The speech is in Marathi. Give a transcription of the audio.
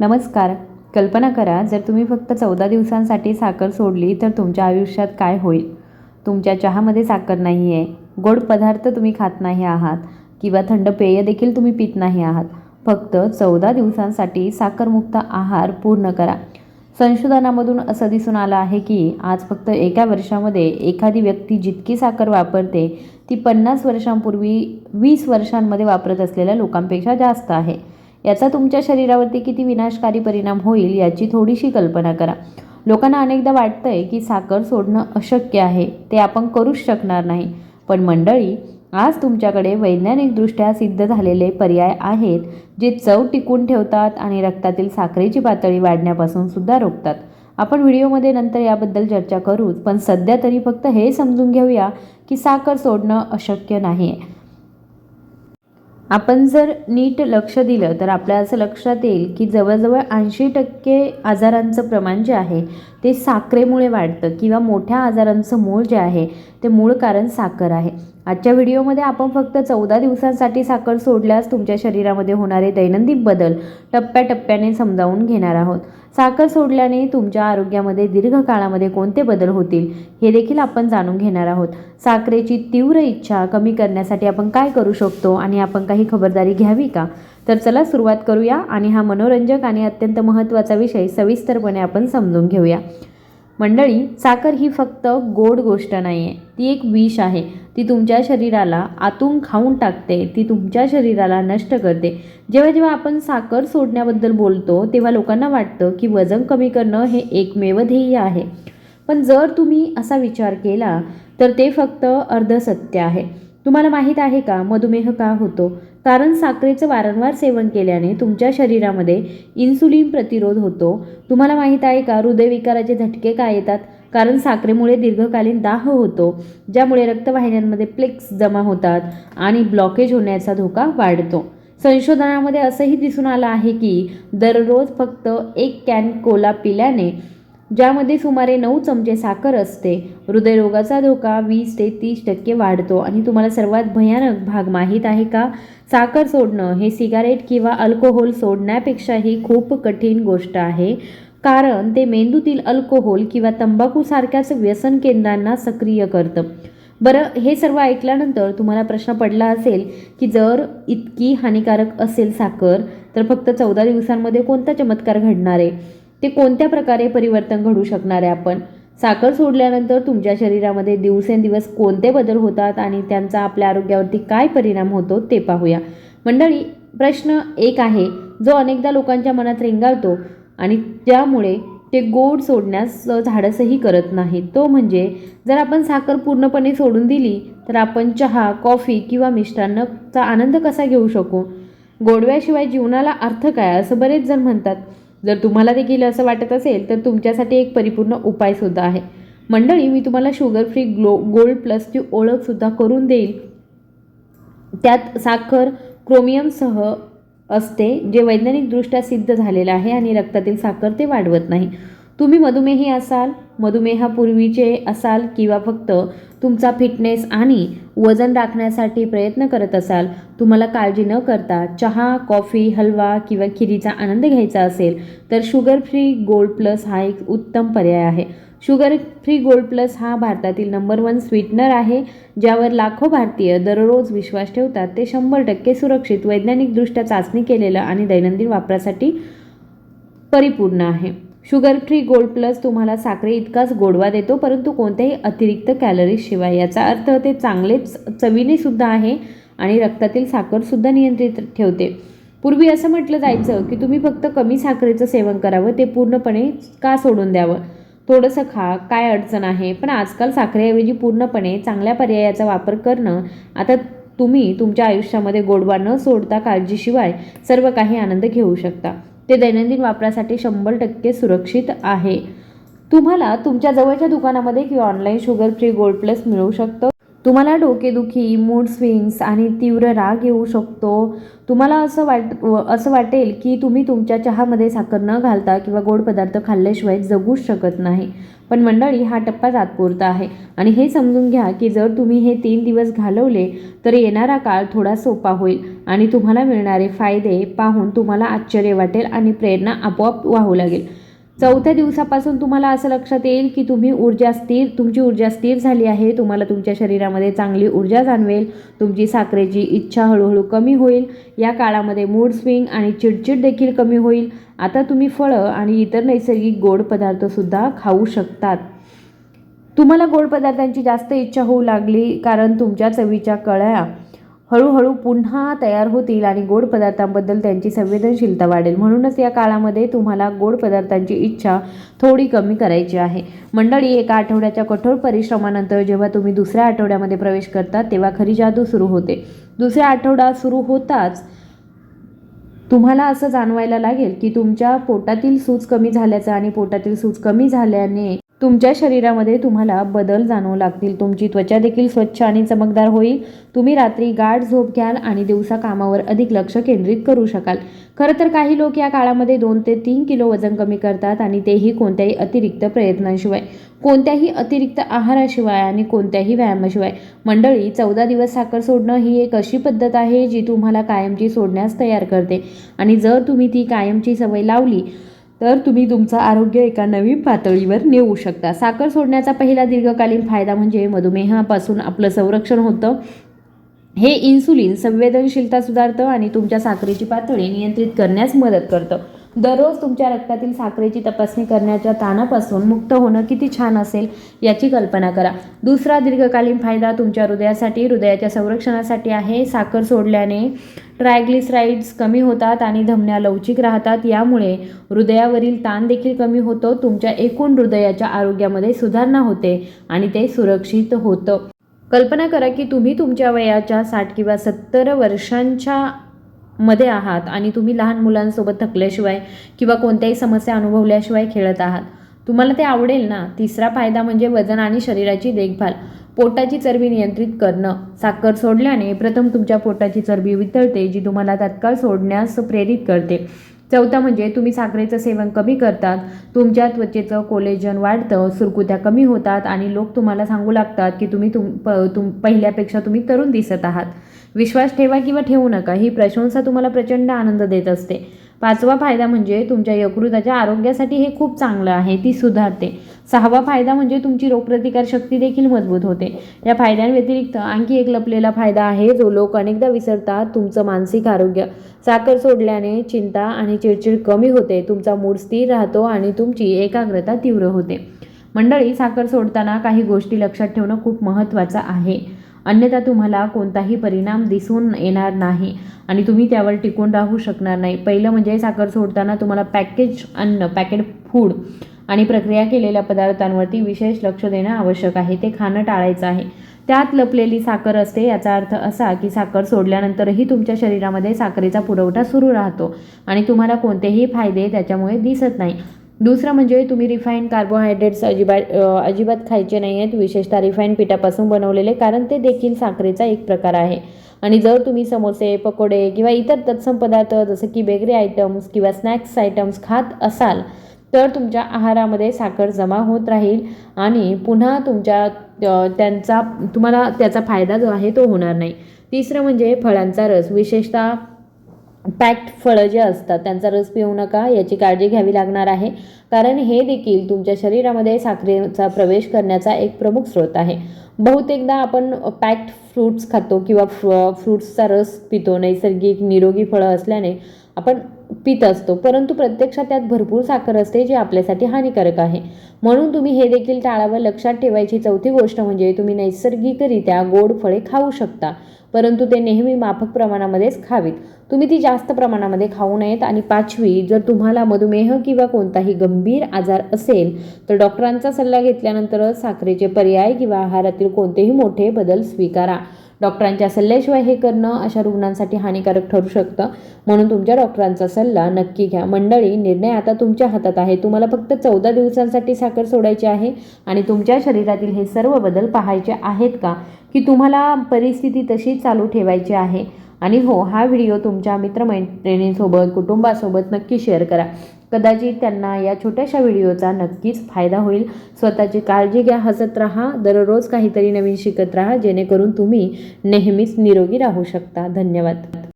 नमस्कार. कल्पना करा जर तुम्ही फक्त चौदा दिवसांसाठी साखर सोडली तर तुमच्या आयुष्यात काय होईल? तुमच्या चहामध्ये साखर नाही आहे गोड पदार्थ तुम्ही खात नाही आहात किंवा थंड पेय देखील तुम्ही पित नाही आहात. फक्त चौदा दिवसांसाठी साखरमुक्त आहार पूर्ण करा. संशोधनामधून असं दिसून आलं आहे की आज फक्त एका वर्षामध्ये एखादी व्यक्ती जितकी साखर वापरते ती पन्नास वर्षांपूर्वी वीस वर्षांमध्ये वापरत असलेल्या लोकांपेक्षा जास्त आहे. याचा तुमच्या शरीरावरती किती विनाशकारी परिणाम होईल याची थोडीशी कल्पना करा. लोकांना अनेकदा वाटतं आहे की साखर सोडणं अशक्य आहे ते आपण करूच शकणार नाही. पण मंडळी आज तुमच्याकडे वैज्ञानिकदृष्ट्या सिद्ध झालेले पर्याय आहेत जे चव टिकून ठेवतात आणि रक्तातील साखरेची पातळी वाढण्यापासून सुद्धा रोखतात. आपण व्हिडिओमध्ये नंतर याबद्दल चर्चा करूच पण सध्या तरी फक्त हे समजून घेऊया की साखर सोडणं अशक्य नाही आहे आपण जर नीट लक्ष दिलं तर आपल्या असं लक्षात येईल की जवळजवळ ऐंशी टक्के आजारांचं प्रमाण जे आहे ते साखरेमुळे वाढतं किंवा मोठ्या आजारांचं मूळ जे आहे ते मूळ कारण साखर आहे. आजच्या व्हिडिओमध्ये आपण फक्त चौदा दिवसांसाठी साखर सोडल्यास तुमच्या शरीरामध्ये होणारे दैनंदिन बदल टप्प्याटप्प्याने समजावून घेणार आहोत. साखर सोडल्याने तुमच्या आरोग्यामध्ये दीर्घकाळामध्ये कोणते बदल होतील हे देखील आपण जाणून घेणार आहोत. साखरेची तीव्र इच्छा कमी करण्यासाठी आपण काय करू शकतो आणि आपण काही खबरदारी घ्यावी का? तर चला सुरुवात करूया आणि हा मनोरंजक आणि अत्यंत महत्त्वाचा विषय सविस्तरपणे आपण समजून घेऊया. मंडळी साखर ही फक्त गोड गोष्ट नाही आहे ती एक विष आहे. ती तुमच्या शरीराला आतून खाऊन टाकते. ती तुमच्या शरीराला नष्ट करते. जेव्हा जेव्हा आपण साखर सोडण्याबद्दल बोलतो तेव्हा लोकांना वाटतं की वजन कमी करणं हे एकमेव ध्येय आहे. पण जर तुम्ही असा विचार केला तर ते फक्त अर्धसत्य आहे. तुम्हाला माहीत आहे का मधुमेह का होतो? कारण साखरेचं वारंवार सेवन केल्याने तुमच्या शरीरामध्ये इन्सुलिन प्रतिरोध होतो. तुम्हाला माहीत आहे का हृदयविकाराचे झटके का येतात? कारण साखरेमुळे दीर्घकालीन दाह होतो ज्यामुळे रक्तवाहिन्यांमध्ये प्लेक्स जमा होतात आणि ब्लॉकेज होण्याचा धोका वाढतो. संशोधनामध्ये असंही दिसून आलं आहे की दररोज फक्त एक कॅन कोला पिल्याने ज्यामध्ये सुमारे नऊ चमचे साखर असते. हृदयरोगाचा धोका वीस ते तीस टक्के वाढतो. आणि तुम्हाला सर्वात भयानक भाग माहीत आहे का? साखर सोडणं हे सिगारेट किंवा अल्कोहोल सोडण्यापेक्षाही खूप कठीण गोष्ट आहे. कारण ते मेंदूतील अल्कोहोल किंवा तंबाखूसारख्याच व्यसन केंद्रांना सक्रिय करतं. बरं हे सर्व ऐकल्यानंतर तुम्हाला प्रश्न पडला असेल की जर इतकी हानिकारक असेल साखर तर फक्त चौदा दिवसांमध्ये कोणता चमत्कार घडणार आहे? ते कोणत्या प्रकारे परिवर्तन घडू शकणार आहे आपण? साखर सोडल्यानंतर तुमच्या शरीरामध्ये दिवसेंदिवस कोणते बदल होतात आणि त्यांचा आपल्या आरोग्यावरती काय परिणाम होतो ते पाहूया. मंडळी प्रश्न एक आहे जो अनेकदा लोकांच्या मनात रेंगाळतो आणि त्यामुळे ते गोड सोडण्यास धाडसही करत नाही तो म्हणजे जर आपण साखर पूर्णपणे सोडून दिली तर आपण चहा कॉफी किंवा मिष्टान्नचा आनंद कसा घेऊ शकू? गोडव्याशिवाय जीवनाला अर्थ काय? असं बरेच जण म्हणतात. जर तुम्हाला देखील असं वाटत असेल तर तुमच्यासाठी एक परिपूर्ण उपायसुद्धा आहे. मंडळी मी तुम्हाला शुगर फ्री ग्लो गोल्ड प्लसची ओळखसुद्धा करून देईल. त्यात साखर क्रोमियमसह असते जे वैज्ञानिकदृष्ट्या सिद्ध झालेलं आहे आणि रक्तातील साखर ते वाढवत नाही. तुम्ही मधुमेही असाल मधुमेहापूर्वीचे असाल किंवा फक्त तुमचा फिटनेस आणि वजन राखण्यासाठी प्रयत्न करत असाल तुम्हाला काळजी न करता चहा कॉफी हलवा किंवा खिरीचा आनंद घ्यायचा असेल तर शुगर फ्री गोल्ड प्लस हा एक उत्तम पर्याय आहे. शुगर फ्री गोल्ड प्लस हा भारतातील नंबर वन स्वीटनर आहे ज्यावर लाखो भारतीय दररोज विश्वास ठेवतात. ते शंभर टक्के सुरक्षित वैज्ञानिकदृष्ट्या चाचणी केलेलं आणि दैनंदिन वापरासाठी परिपूर्ण आहे. शुगर फ्री गोल्ड प्लस तुम्हाला साखरे इतकाच गोडवा देतो परंतु कोणत्याही अतिरिक्त कॅलरीजशिवाय याचा अर्थ ते चांगलेच चवीने सुद्धा आहे आणि रक्तातील साखरसुद्धा नियंत्रित ठेवते. पूर्वी असं म्हटलं जायचं की तुम्ही फक्त कमी साखरेचं सेवन करावं ते पूर्णपणे का सोडून द्यावं? थोडंसं खा काय अडचण आहे? पण आजकाल साखरेऐवजी पूर्णपणे चांगल्या पर्यायाचा वापर करणं आता तुम्ही तुमच्या आयुष्यामध्ये गोडवा न सोडता काळजीशिवाय सर्व काही आनंद घेऊ शकता. ते दैनंदिन वापरासाठी शंभर टक्के सुरक्षित आहे. तुम्हाला तुमच्या जवळच्या दुकानामध्ये किंवा online sugar free gold plus मिळू शकतं. तुम्हाला डोकेदुखी मूड स्विंग्स आणि तीव्र राग येऊ शकतो. तुम्हाला असं वाट असं वाटेल की तुम्ही तुमच्या चहामध्ये साखर न घालता किंवा गोड पदार्थ खाल्ल्याशिवाय जगूच शकत नाही. पण मंडळी हा टप्पा तात्पुरता आहे. आणि हे समजून घ्या की जर तुम्ही हे तीन दिवस घालवले तर येणारा काळ थोडा सोपा होईल आणि तुम्हाला मिळणारे फायदे पाहून तुम्हाला आश्चर्य वाटेल आणि प्रेरणा आपोआप वाहू लागेल. चौथ्या दिवसापासून तुम्हाला असं लक्षात येईल की तुम्ही ऊर्जा स्थिर तुमची ऊर्जा स्थिर झाली आहे तुम्हाला तुमच्या शरीरामध्ये चांगली ऊर्जा जाणवेल तुमची साखरेची इच्छा हळूहळू कमी होईल या काळामध्ये मूड स्विंग आणि चिडचिड देखील कमी होईल. आता तुम्ही फळं आणि इतर नैसर्गिक गोड पदार्थसुद्धा खाऊ शकतात. तुम्हाला गोड पदार्थांची जास्त इच्छा होऊ लागली कारण तुमच्या चवीच्या कळ्या हळूहळू पुन्हा तयार होतील आणि गोड पदार्थांबद्दल त्यांची संवेदनशीलता वाढेल. म्हणूनच या काळामध्ये तुम्हाला गोड पदार्थांची इच्छा थोडी कमी करायची आहे. मंडळी एका आठवड्याच्या कठोर परिश्रमानंतर जेव्हा तुम्ही दुसऱ्या आठवड्यामध्ये प्रवेश करता तेव्हा खरी जादू सुरू होते. दुसरा आठवडा सुरू होताच तुम्हाला असं जाणवायला लागेल की तुमच्या पोटातील सूज कमी झाल्याचं आणि पोटातील सूज कमी झाल्याने तुमच्या शरीरामध्ये तुम्हाला बदल जाणवू लागतील. तुमची त्वचा देखील स्वच्छ आणि चमकदार होईल. तुम्ही रात्री गाढ झोप घ्याल आणि दिवसा कामावर अधिक लक्ष केंद्रित करू शकाल. खरं तर काही लोक या काळामध्ये दोन ते तीन किलो वजन कमी करतात आणि तेही कोणत्याही अतिरिक्त प्रयत्नांशिवाय. कोणत्याही अतिरिक्त आहाराशिवाय आणि कोणत्याही व्यायामाशिवाय. मंडळी चौदा दिवस साखर सोडणं ही एक अशी पद्धत आहे जी तुम्हाला कायमची सोडण्यास तयार करते. आणि जर तुम्ही ती कायमची सवय लावली तर तुम्ही तुमचं आरोग्य एका नवीन पातळीवर नेऊ शकता. साखर सोडण्याचा पहिला दीर्घकालीन फायदा म्हणजे मधुमेहापासून आपलं संरक्षण होतं. हे इन्सुलिन संवेदनशीलता सुधारतं आणि तुमच्या साखरेची पातळी नियंत्रित करण्यास मदत करतं. दररोज तुमच्या रक्तातील साखरेची तपासणी करण्याच्या ताणापासून मुक्त होणं किती छान असेल याची कल्पना करा. दुसरा दीर्घकालीन फायदा तुमच्या हृदयासाठी हृदयाच्या संरक्षणासाठी आहे. साखर सोडल्याने ट्रायग्लिसराईड्स कमी होतात आणि धमन्या लवचिक राहतात. यामुळे हृदयावरील ताण देखील कमी होतो. तुमच्या एकूण हृदयाच्या आरोग्यामध्ये सुधारणा होते आणि ते सुरक्षित होतं. कल्पना करा की तुम्ही तुमच्या वयाच्या साठ किंवा सत्तर वर्षांच्या मध्ये आहात आणि तुम्ही लहान मुलांसोबत थकल्याशिवाय किंवा कोणत्याही समस्या अनुभवल्याशिवाय खेळत आहात. तुम्हाला ते आवडेल ना? तिसरा फायदा म्हणजे वजन आणि शरीराची देखभाल. पोटाची चरबी नियंत्रित करणं. साखर सोडल्याने प्रथम तुमच्या पोटाची चरबी वितळते जी तुम्हाला तात्काळ सोडण्यास प्रेरित करते. चौथा म्हणजे तुम्ही साखरेचं सेवन कमी करतात. तुमच्या त्वचेचं कोलेजन वाढतं सुरकुत्या कमी होतात आणि लोक तुम्हाला सांगू लागतात की तुम्ही तुम प तुम पहिल्यापेक्षा तुम्ही तरुण दिसत आहात. विश्वास ठेवा किंवा ठेवू नका. ही प्रशंसा तुम्हाला प्रचंड आनंद देत असते. पाचवा फायदा म्हणजे तुमच्या यकृताच्या आरोग्यासाठी हे खूप चांगलं आहे. ती सुधारते. सहावा फायदा म्हणजे तुमची रोगप्रतिकार शक्ती देखील मजबूत होते. या फायद्यांव्यतिरिक्त आणखी एक लपलेला फायदा आहे जो लोक अनेकदा विसरतात. तुमचं मानसिक आरोग्य. साखर सोडल्याने चिंता आणि चिडचिड कमी होते. तुमचा मूड स्थिर राहतो आणि तुमची एकाग्रता तीव्र होते. मंडळी साखर सोडताना काही गोष्टी लक्षात ठेवणं खूप महत्त्वाचं आहे. अन्यथा तुम्हाला कोणताही परिणाम दिसून येणार नाही आणि तुम्ही त्यावर टिकून राहू शकणार नाही. पहिलं म्हणजे साखर सोडताना तुम्हाला पॅकेज अन्न पॅकेट फूड आणि प्रक्रिया केलेल्या पदार्थांवरती विशेष लक्ष देणं आवश्यक आहे. ते खाणं टाळायचं आहे. त्यात लपलेली साखर असते याचा अर्थ असा की साखर सोडल्यानंतरही तुमच्या शरीरामध्ये साखरेचा पुरवठा सुरू राहतो आणि तुम्हाला कोणतेही फायदे त्याच्यामुळे दिसत नाही. दुसरं म्हणजे तुम्ही रिफाईंड कार्बोहायड्रेट्स अजिबात अजिबात खायचे नाही आहेत. विशेषतः रिफाईंड पिठापासून बनवलेले कारण ते देखील साखरेचा एक प्रकार आहे. आणि जर तुम्ही समोसे पकोडे किंवा इतर तत्सम पदार्थ जसं की बेकरी आयटम्स किंवा स्नॅक्स आयटम्स खात असाल तर तुमच्या आहारामध्ये साखर जमा होत राहील आणि पुन्हा तुमच्या त्यांचा तुम्हाला त्याचा फायदा जो आहे तो होणार नाही. तिसरं म्हणजे फळांचा रस. विशेषतः पॅक्ड फळं जे असतात त्यांचा रस पिऊ नका याची काळजी घ्यावी लागणार आहे. कारण हे देखील तुमच्या शरीरामध्ये साखरेचा प्रवेश करण्याचा एक प्रमुख स्रोत आहे. बहुतेकदा आपण पॅक्ड फ्रूट्स खातो किंवा फ्र फ्रूट्सचा रस पितो. नैसर्गिक निरोगी फळं असल्याने आपण पित असतो. परंतु प्रत्यक्षात त्यात भरपूर साखर असते जी आपल्यासाठी हानिकारक आहे. म्हणून तुम्ही हे देखील टाळावं लक्षात ठेवायची चौथी गोष्ट म्हणजे तुम्ही नैसर्गिकरित्या गोड फळे खाऊ शकता. परंतु ते नेहमी माफक प्रमाणामध्येच खावीत. तुम्ही ती जास्त प्रमाणामध्ये खाऊ नयेत आणि पाचवी जर तुम्हाला मधुमेह किंवा कोणताही गंभीर आजार असेल तर डॉक्टरांचा सल्ला घेतल्यानंतरच साखरेचे पर्याय किंवा आहारातील कोणतेही मोठे बदल स्वीकारा. डॉक्टरांच्या सल्ल्याशिवाय हे करणं अशा रुग्णांसाठी हानिकारक ठरू शकतं. म्हणून तुमच्या डॉक्टरांचा सल्ला नक्की घ्या. मंडळी निर्णय आता तुमच्या हातात आहे. तुम्हाला फक्त चौदा दिवसांसाठी साखर सोडायची आहे आणि तुमच्या शरीरातील हे सर्व बदल पाहायचे आहेत का? की तुम्हाला परिस्थिती तशी चालू ठेवायची आहे. आणि हो हा व्हिडिओ तुमच्या मित्रमैत्रिणींसोबत कुटुंबासोबत नक्की शेअर करा. कदाचित त्यांना या छोट्याशा व्हिडिओचा नक्कीच फायदा होईल. स्वतःची काळजी घ्या हसत राहा दररोज काहीतरी नवीन शिकत राहा जेणेकरून तुम्ही नेहमीच निरोगी राहू शकता. धन्यवाद.